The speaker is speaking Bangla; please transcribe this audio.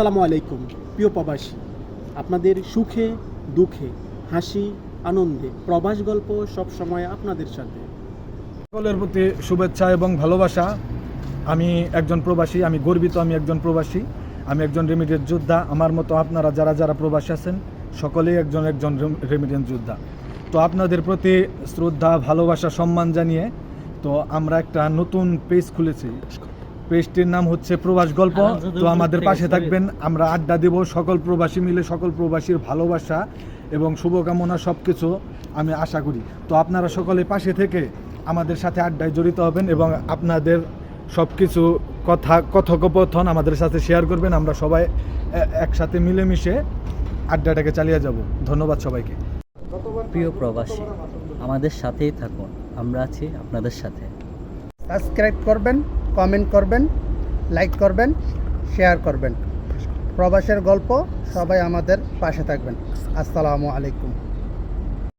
আসসালামু আলাইকুম, প্রিয় প্রবাসী। আপনাদের সুখে, দুঃখে, হাসি, আনন্দে প্রবাস গল্প সব সময় আপনাদের সাথে। সকলের প্রতি শুভেচ্ছা এবং ভালোবাসা। আমি একজন প্রবাসী, আমি গর্বিত আমি একজন প্রবাসী। আমি একজন রেমিডেন্স যোদ্ধা। আমার মতো আপনারা যারা যারা প্রবাসী আছেন, সকলেই একজন একজন রেমিডেন্স যোদ্ধা। তো আপনাদের প্রতি শ্রদ্ধা, ভালোবাসা, সম্মান জানিয়ে তো আমরা একটা নতুন পেজ খুলেছি। পেজটির নাম হচ্ছে প্রবাস গল্প। তো আমাদের পাশে থাকবেন। আমরা আড্ডা দেব সকল প্রবাসী মিলে সকল প্রবাসীর ভালোবাসা এবং শুভকামনা সব কিছু আমি আশা করি। তো আপনারা সকলে পাশে থেকে আমাদের সাথে আড্ডায় জড়িত হবেন এবং আপনাদের সব কিছু কথা কথোপকথন আমাদের সাথে শেয়ার করবেন। আমরা সবাই একসাথে মিলেমিশে আড্ডাটাকে চালিয়ে যাব। ধন্যবাদ সবাইকে। প্রিয় প্রবাসী আমাদের সাথেই থাকুন। আমরা আছি আপনাদের সাথে। সাবস্ক্রাইব করবেন। কমেন্ট করবেন লাইক করবেন শেয়ার করবেন। প্রবাসের গল্প সবাই আমাদের পাশে থাকবেন। আসসালামু আলাইকুম।